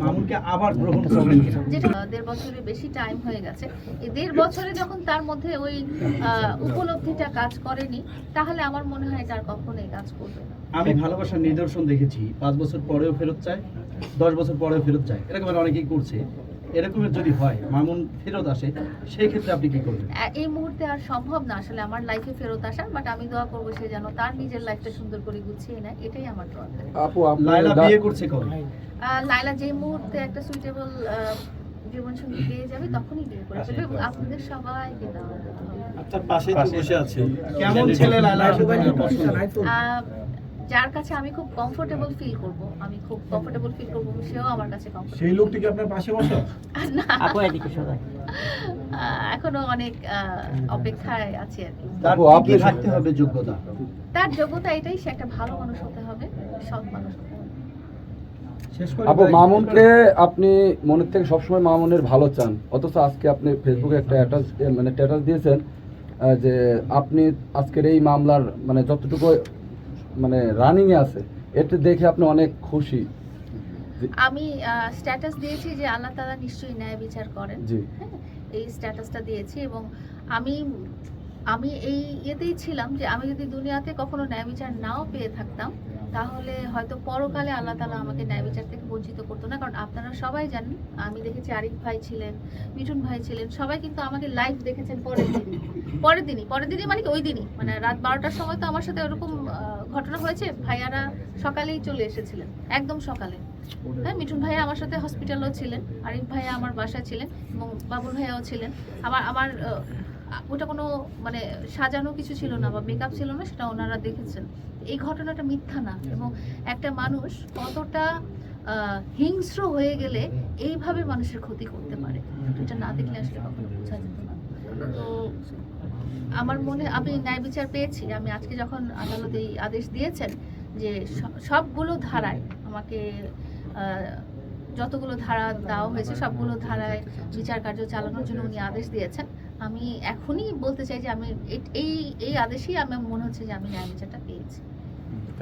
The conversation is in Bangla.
মামুনকে আবার গ্রহণ করবেন যেটা দেড় বছরের বেশি টাইম হয়ে গেছে। এই দেড় বছরে যখন তার মধ্যে ওই উপলব্ধিটা কাজ করেনি তাহলে আমার মনে হয় তার কখনোই কাজ করবে না। আমি ভালোবাসার নিদর্শন দেখেছি। পাঁচ বছর পরেও ফেরত চায় দশ বছর পরেও ফেরত চায়। এরকম অনেকেই করছে। এরকমের যদি হয় মামুন ফেরত আসে সেই ক্ষেত্রে আপনি কি করবেন? আহ, এই মুহূর্তে আর সম্ভব না। আসলে আমার লাইফে ফেরত আসার বাট আমি দোয়া করব সে যেন তার নিজের লাইফটা সুন্দর করে গুছিয়ে নেয়। এটাই আমার দোয়া। আপু লাইলা বিয়ে করছে কবে? লাইলা যে মুহূর্তে একটা সুইটেবল জীবন সঙ্গী পেয়ে যাবে তখনই বিয়ে করে ফেলবে এবং আপনাদের সবাইকে দেওয়া আপনার পাশেই তো বসে আছে। কেমন ছেলে লাইলা যার কাছে আমি খুব কমফোর্টেবল ফিল করব। আমি খুব কমফোর্টেবল ফিল করব সেও আমার কাছে কমফোর্টেবল সেই লোকটি কি আপনার পাশে বসে? না। আপু এদিকে সবাই এখনও অনেক অপেক্ষায় আছে আর কি। তার আপু, আপনি থাকতে হবে যোগ্যতা? তার যোগ্যতা এটাই সে একটা ভালো মানুষ হতে হবে সৎ মানুষ হতে হবে। আপু মামুনকে আপনি মনের থেকে সবসময় মামুনের ভালো চান। অথচ আজকে আপনি ফেসবুকে একটা অ্যাটাচ মানে স্ট্যাটাস দিয়েছেন যে আপনি আজকের এই মামলার মানে যতটুকু মানে রানিং এ আছে এতে দেখে আপনি অনেক খুশি। আমি স্ট্যাটাস দিয়েছি যে আল্লাহ তাআলা নিশ্চয়ই ন্যায় বিচার করেন। জি। হ্যাঁ এই স্ট্যাটাসটা দিয়েছি এবং আমি আমি এই ইয়েতেই ছিলাম যে আমি যদি দুনিয়াতে কখনো ন্যায় বিচার নাও পেয়ে থাকতাম, তাহলে হয়তো পরকালে আল্লাহ তালা আমাকে ন্যায় বিচার থেকে বঞ্চিত করতো না। কারণ আপনারা সবাই জানেন, আমি দেখেছি আরিফ ভাই ছিলেন, মিঠুন ভাই ছিলেন, সবাই কিন্তু আমাকে লাইভ দেখেছেন পরের দিনই পরের দিনই পরের দিনই মানে ওই দিনই। মানে রাত বারোটার সময় তো আমার সাথে ওরকম ঘটনা হয়েছে, ভাইয়ারা সকালেই চলে এসেছিলেন, একদম সকালে। হ্যাঁ মিঠুন ভাইয়া আমার সাথে হসপিটালও ছিলেন, আরিফ ভাইয়া আমার বাসায় ছিলেন এবং বাবুল ভাইয়াও ছিলেন। আমার আমার ওটা কোনো মানে সাজানো কিছু ছিল না বা মেকআপ ছিল না, সেটা ওনারা দেখেছেন। এই ঘটনাটা মিথ্যা না এবং একটা মানুষ কতটা হিংস্র হয়ে গেলে এইভাবে মানুষের ক্ষতি করতে পারে। এটা না দেখলে আসলে কখনো বোঝা যেত না। তো আমার মনে, আমি ন্যায় বিচার পেয়েছি। আমি আজকে যখন আদালত এই আদেশ দিয়েছেন যে সবগুলো ধারায় আমাকে যতগুলো ধারা দেওয়া হয়েছে, সবগুলো ধারায় বিচার কার্য চালানোর জন্য উনি আদেশ দিয়েছেন। আমি এখনই বলতে চাই যে আমি এই এই আদেশেই আমার মনে হচ্ছে যে আমি ন্যায় বিচারটা পেয়েছি।